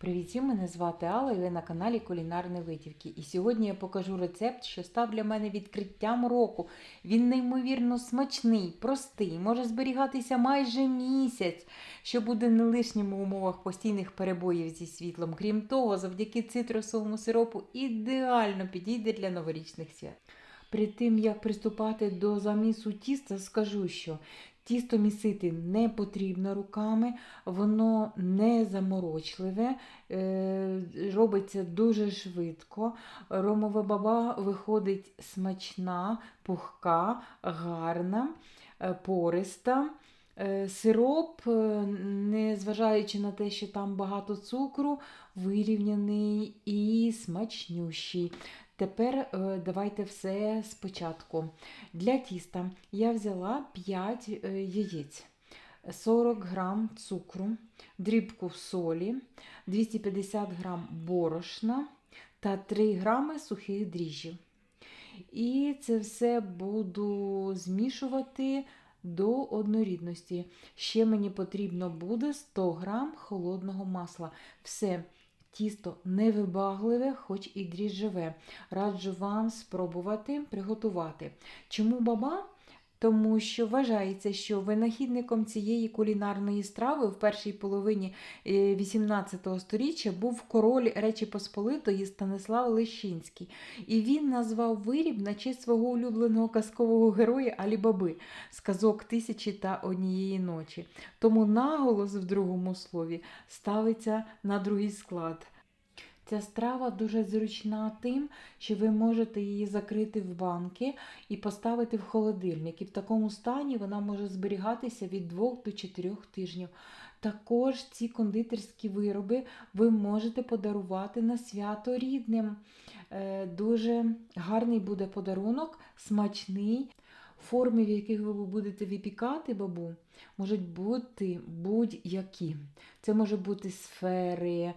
Привіт, мене звати Алла і ви на каналі Кулінарні Витівки. І сьогодні я покажу рецепт, що став для мене відкриттям року. Він неймовірно смачний, простий, може зберігатися майже місяць, що буде не лишнім у умовах постійних перебоїв зі світлом. Крім того, завдяки цитрусовому сиропу ідеально підійде для новорічних свят. Перед тим, як приступати до замісу тіста, скажу, що тісто місити не потрібно руками, воно не заморочливе, е, робиться дуже швидко. Ромова баба виходить смачна, пухка, гарна, е, пориста. Е, Сироп, незважаючи на те, що там багато цукру, вирівняний і смачнющий. Тепер е, давайте все спочатку. Для тіста я взяла 5 е, яєць, 40 грам цукру, дрібку солі, 250 грам борошна та 3 грами сухих дріжджів. І це все буду змішувати до однорідності. Ще мені потрібно буде 100 грам холодного масла. Все. Тісто невибагливе, хоч і дріжджеве. Раджу вам спробувати приготувати. Чому баба? Тому що вважається, що винахідником цієї кулінарної страви в першій половині 18 століття був король Речі Посполитої Станислав Лещинський. І він назвав виріб на честь свого улюбленого казкового героя Алібаби з казок тисячі та однієї ночі. Тому наголос в другому слові ставиться на другий склад. Ця страва дуже зручна тим, що ви можете її закрити в банки і поставити в холодильник. І в такому стані вона може зберігатися від 2 до 4 тижнів. Також ці кондитерські вироби ви можете подарувати на свято рідним. Е, Дуже гарний буде подарунок, смачний. Форми, в яких ви будете випікати бабу, можуть бути будь-які. Це може бути сфери,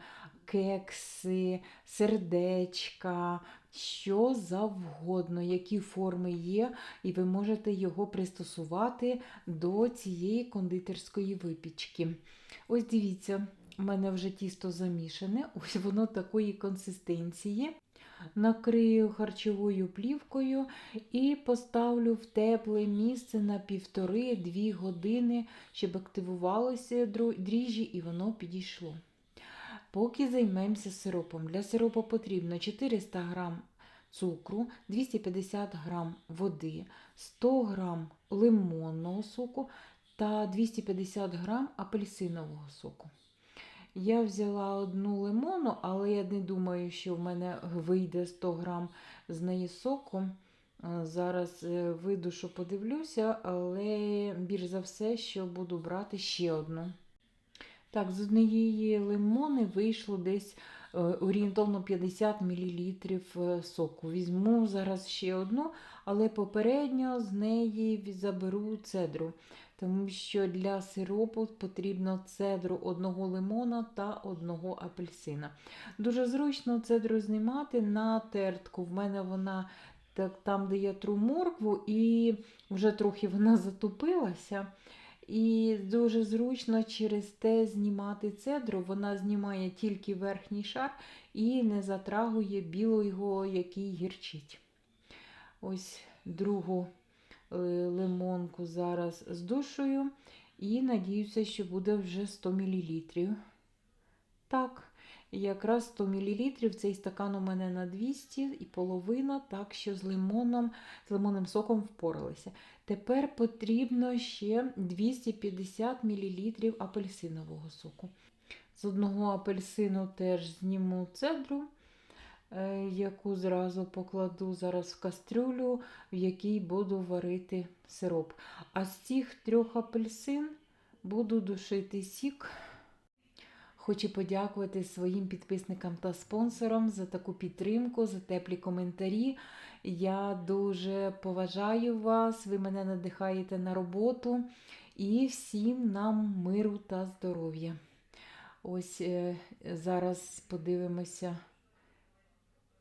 кекси, сердечка, що завгодно, які форми є, і ви можете його пристосувати до цієї кондитерської випічки. Ось дивіться, у мене вже тісто замішане, ось воно такої консистенції. Накрию харчовою плівкою і поставлю в тепле місце на півтори-дві години, щоб активувалося дріжджі і воно підійшло. Поки займемося сиропом. Для сиропу потрібно 400 г цукру, 250 г води, 100 г лимонного соку та 250 г апельсинового соку. Я взяла одну лимону, але я не думаю, що в мене вийде 100 грам з неї соку. Зараз е, видушу, подивлюся, але більш за все, що буду брати ще одну. Так, з однієї лимони вийшло десь е, орієнтовно 50 мл соку. Візьму зараз ще одну, але попередньо з неї заберу цедру, тому що для сиропу потрібно цедру одного лимона та одного апельсина. Дуже зручно цедру знімати на тертку. В мене вона так, там, де я тру моркву, і вже трохи вона затупилася. І дуже зручно через те знімати цедру. Вона знімає тільки верхній шар і не затрагує білого, який гірчить. Ось другу е, лимонку зараз здушую. І надіюся, що буде вже 100 мл. Так, якраз 100 мл цей стакан у мене на 200 і половина, так що з лимоном, з лимонним соком впоралися. Тепер потрібно ще 250 мл апельсинового соку. З одного апельсину теж зніму цедру, е, яку зразу покладу зараз в кастрюлю, в якій буду варити сироп. А з цих трьох апельсин буду душити сік. Хочу подякувати своїм підписникам та спонсорам за таку підтримку, за теплі коментарі. Я дуже поважаю вас, ви мене надихаєте на роботу і всім нам миру та здоров'я. Ось е, зараз подивимося.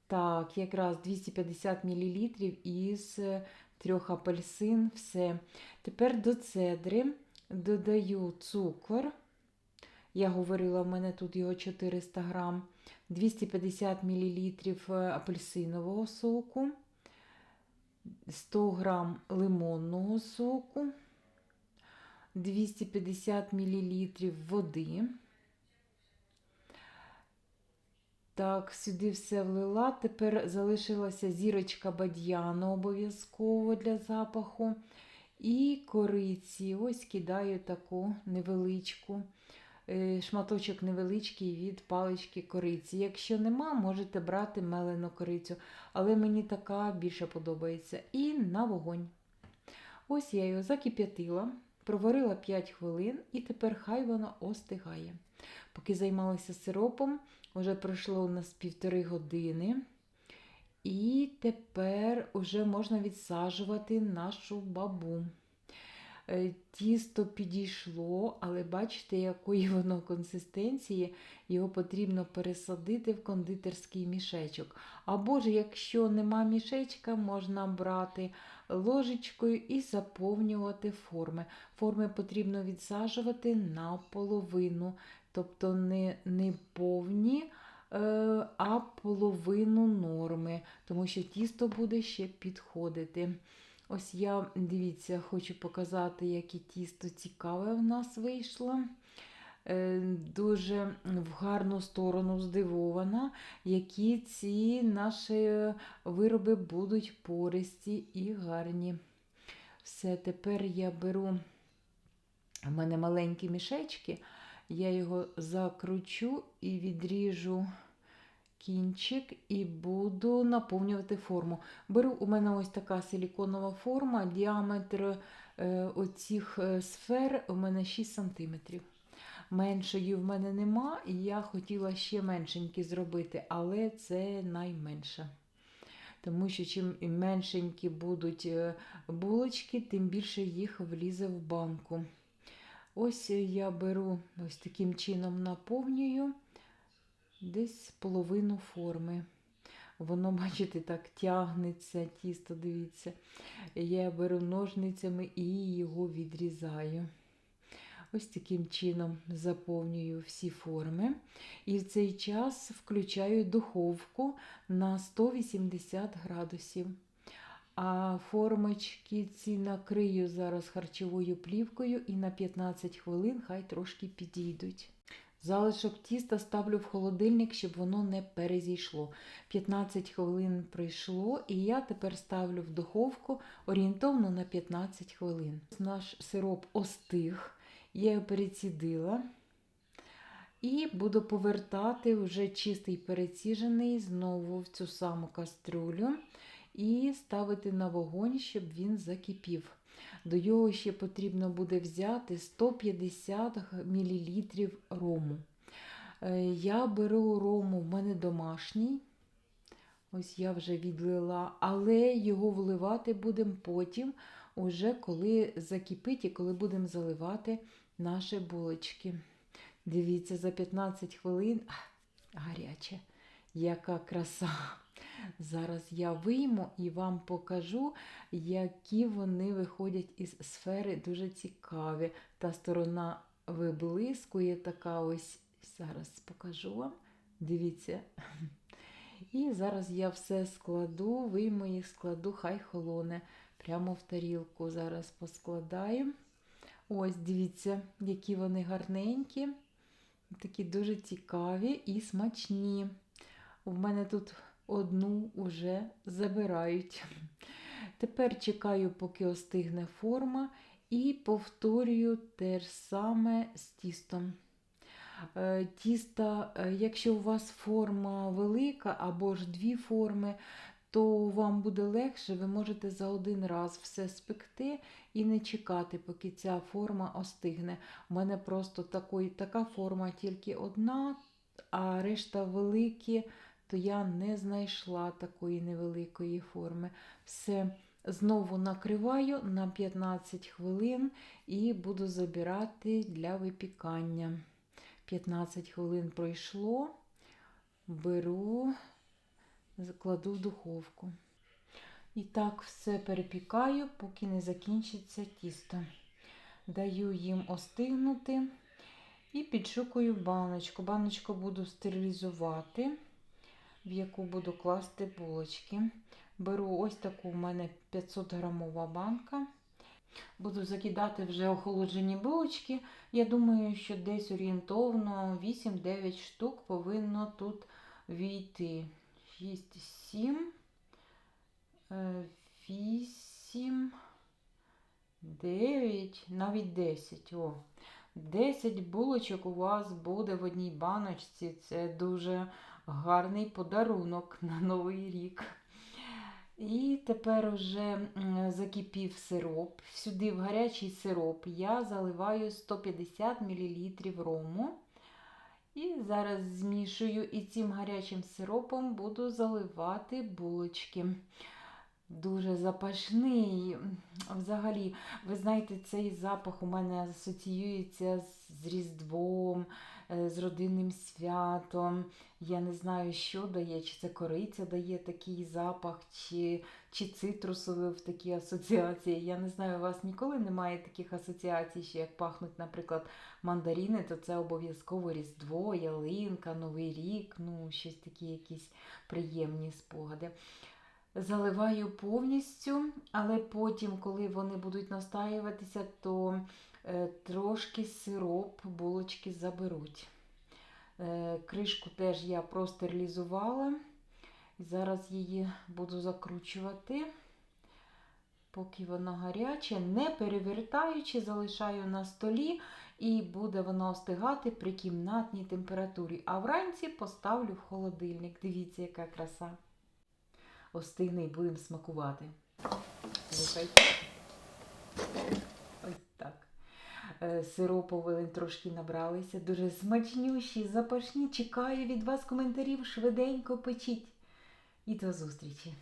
Так, якраз 250 мл із е, трьох апельсин. Все. Тепер до цедри додаю цукор Я говорила, в мене тут його 400 грам, 250 мл апельсинового соку, 100 грам лимонного соку, 250 мл води. Так, сюди все влила. Тепер залишилася зірочка бадьяну обов'язково для запаху. І кориці. Ось кидаю таку невеличку, е, шматочок невеличкий від палички кориці. Якщо нема, можете брати мелену корицю, але мені така більше подобається. І на вогонь. Ось я його закип'ятила, проварила 5 хвилин, і тепер хай воно остигає. Поки займалася сиропом, вже пройшло у нас півтори години. І тепер вже можна відсаджувати нашу бабу. Е, Тісто підійшло, але бачите, якої воно консистенції, його потрібно пересадити в кондитерський мішечок. Або ж, якщо нема мішечка, можна брати ложечкою і заповнювати форми. Форми потрібно відсаджувати наполовину, тобто не, не повні. е, А половину норми, тому що тісто буде ще підходити. Ось я, дивіться, хочу показати, яке тісто цікаве в нас вийшло. Е, Дуже в гарну сторону здивована, які ці наші вироби будуть пористі і гарні. Все, тепер я беру, в мене маленькі мішечки, я його закручу і відріжу кінчик і буду наповнювати форму. Беру у мене ось така силіконова форма, діаметр е, оцих е, сфер у мене 6 см. Меншої в мене нема, і я хотіла ще меншенькі зробити, але це найменше. Тому що чим меншенькі будуть е, булочки, тим більше їх влізе в банку. Ось я беру ось таким чином наповнюю десь половину форми. Воно, бачите, так тягнеться, тісто, дивіться. Я беру ножницями і його відрізаю. Ось таким чином заповнюю всі форми. І в цей час включаю духовку на 180 градусів. А формочки ці накрию зараз харчовою плівкою і на 15 хвилин хай трошки підійдуть. Залишок тіста ставлю в холодильник, щоб воно не перезійшло. 15 хвилин пройшло, і я тепер ставлю в духовку орієнтовно на 15 хвилин. Наш сироп остиг, я його перецідила. І буду повертати вже чистий переціжений знову в цю саму кастрюлю і ставити на вогонь, щоб він закипів. До його ще потрібно буде взяти 150 мл рому. Е, Я беру рому, в мене домашній. Ось я вже відлила, але його вливати будемо потім, уже коли закипить і коли будемо заливати наші булочки. Дивіться, за 15 хвилин гаряче, яка краса. Зараз я вийму і вам покажу, які вони виходять із сфери дуже цікаві. Та сторона виблискує така ось. Зараз покажу вам. Дивіться. І зараз я все складу, вийму їх, складу, хай холоне. Прямо в тарілку. Зараз поскладаю. Ось, дивіться, які вони гарненькі, такі дуже цікаві і смачні. У мене тут одну вже забирають. Тепер чекаю, поки остигне форма, і повторюю те ж саме з тістом. Е, Тіста, е, якщо у вас форма велика або ж дві форми, то вам буде легше, ви можете за один раз все спекти і не чекати, поки ця форма остигне. У мене просто такої, така форма тільки одна, а решта великі то я не знайшла такої невеликої форми. Все, знову накриваю на 15 хвилин і буду забирати для випікання. 15 хвилин пройшло, беру, кладу в духовку. І так все перепікаю, поки не закінчиться тісто. Даю їм остигнути. І підшукую баночку. Баночку буду стерилізувати, в яку буду класти булочки. Беру ось таку в мене 500 грамова банка. Буду закидати вже охолоджені булочки. Я думаю, що десь орієнтовно 8-9 штук повинно тут війти. 6, 7, 8, 9, навіть 10. О, 10 булочок у вас буде в одній баночці. Це дуже гарний подарунок на Новий рік. І тепер вже м, закипів сироп. Сюди в гарячий сироп я заливаю 150 мл рому. І зараз змішую і цим гарячим сиропом буду заливати булочки. Дуже запашний. Взагалі, ви знаєте, цей запах у мене асоціюється з- Різдвом, з родинним святом. Я не знаю, що дає, чи це кориця дає такий запах, чи, чи цитрусові в такі асоціації. Я не знаю, у вас ніколи немає таких асоціацій, що як пахнуть, наприклад, мандарини, то це обов'язково Різдво, ялинка, Новий рік, ну, щось такі якісь приємні спогади. Заливаю повністю, але потім, коли вони будуть настаюватися, то е, трошки сироп булочки заберуть. Е, кришку теж я простерилізувала. Зараз її буду закручувати, поки вона гаряча, не перевертаючи, залишаю на столі і буде вона остигати при кімнатній температурі. А вранці поставлю в холодильник. Дивіться, яка краса. Остигне будемо смакувати. Слухайте. Е, Сиропу ви трошки набралися. Дуже смачнющі, запашні. Чекаю від вас коментарів. Швиденько печіть. І до зустрічі!